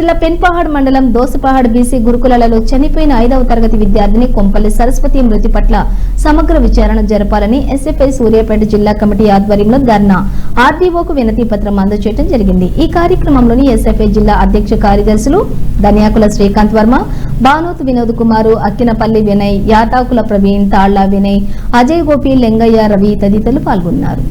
జిల్లా పెన్పహాడ్ మండలం దోసపహాడ్ బీసీ గురుకులలో చనిపోయిన ఐదవ తరగతి విద్యార్థిని కొంపల్లి సరస్వతి మృతి పట్ల సమగ్ర విచారణ జరపాలని ఎస్ఎఫ్ఐ సూర్యాపేట జిల్లా కమిటీ ఆధ్వర్యంలో ధర్నా. ఆర్డీఓకు వినతి పత్రం అందజేయడం జరిగింది. ఈ కార్యక్రమంలోని ఎస్ఎఫ్ఐ జిల్లా అధ్యక్ష కార్యదర్శులు ధన్యాకుల శ్రీకాంత్ వర్మ బానోత్ వినోద్ కుమారు అక్కినపల్లి వినయ్ యాతాకుల ప్రవీణ్ తాళ్ళ వినయ్ అజయ్ గోపి లింగయ్య రవి తదితరులు పాల్గొన్నారు.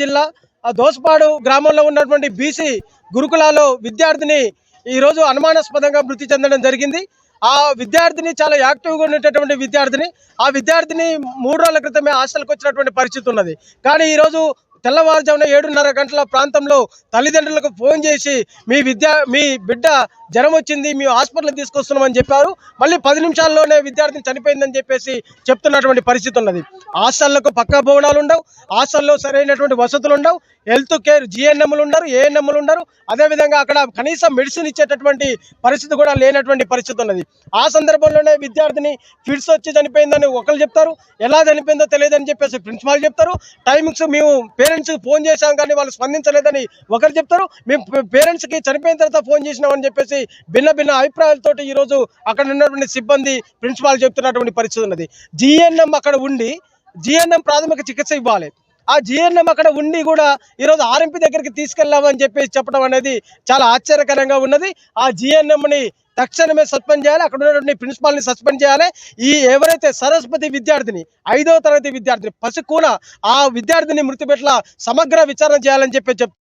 జిల్లా ఆ దోసపాడు గ్రామంలో ఉన్నటువంటి బీసీ గురుకులాలో విద్యార్థిని ఈరోజు అనుమానాస్పదంగా మృతి చెందడం జరిగింది. ఆ విద్యార్థిని చాలా యాక్టివ్గా ఉండేటటువంటి విద్యార్థిని ఆ విద్యార్థిని మూడు రోజుల క్రితమే హాస్టల్కి వచ్చినటువంటి పరిస్థితి ఉన్నది. కానీ ఈరోజు తెల్లవారుజామున ఏడున్నర గంటల ప్రాంతంలో తల్లిదండ్రులకు ఫోన్ చేసి మీ విద్యా మీ బిడ్డ జ్వరం వచ్చింది మీ హాస్పిటల్ తీసుకొస్తున్నామని చెప్పారు. మళ్ళీ పది నిమిషాల్లోనే విద్యార్థిని చనిపోయిందని చెప్పేసి చెప్తున్నటువంటి పరిస్థితి ఉన్నది. హాస్టళ్ళకు పక్కా భవనాలు ఉండవు. హాస్టల్లో సరైనటువంటి వసతులు ఉండవు. హెల్త్ కేర్ జిఎన్ఎంలు ఉండరు ఏఎన్ఎంలు ఉండరు. అదేవిధంగా అక్కడ కనీసం మెడిసిన్ ఇచ్చేటటువంటి పరిస్థితి కూడా లేనటువంటి పరిస్థితి ఉన్నది. ఆ సందర్భంలోనే విద్యార్థిని ఫిట్స్ వచ్చి చనిపోయిందని ఒకరు చెప్తారు. ఎలా చనిపోయిందో తెలియదని చెప్పేసి ప్రిన్సిపాల్ చెప్తారు. టైమింగ్స్ మేము పేరెంట్స్ ఫోన్ చేశాం కానీ వాళ్ళు స్పందించలేదని ఒకరు చెప్తారు. మేము పేరెంట్స్కి చనిపోయిన తర్వాత ఫోన్ చేసినామని చెప్పేసి భిన్న భిన్న అభిప్రాయాలతోటి ఈరోజు అక్కడ ఉన్నటువంటి సిబ్బంది ప్రిన్సిపాల్ చెప్తున్నటువంటి పరిస్థితి ఉన్నది. జిఎన్ఎం అక్కడ ఉండి జిఎన్ఎం ప్రాథమిక చికిత్స ఇవ్వాలి. ఆ జిఎన్ఎం అక్కడ ఉండి కూడా ఈరోజు ఆర్ఎంపీ దగ్గరికి తీసుకెళ్ళామని చెప్పేసి చెప్పడం అనేది చాలా ఆశ్చర్యకరంగా ఉన్నది. ఆ జిఎన్ఎంని తక్షణమే సస్పెండ్ చేయాలి. అక్కడ ఉన్నటువంటి ప్రిన్సిపాల్ని సస్పెండ్ చేయాలి. ఈ ఎవరైతే సరస్వతి విద్యార్థిని ఐదవ తరగతి విద్యార్థిని పసికూన ఆ విద్యార్థిని మృతి పట్ల సమగ్ర విచారణ చేయాలని చెప్పి చెప్తున్నారు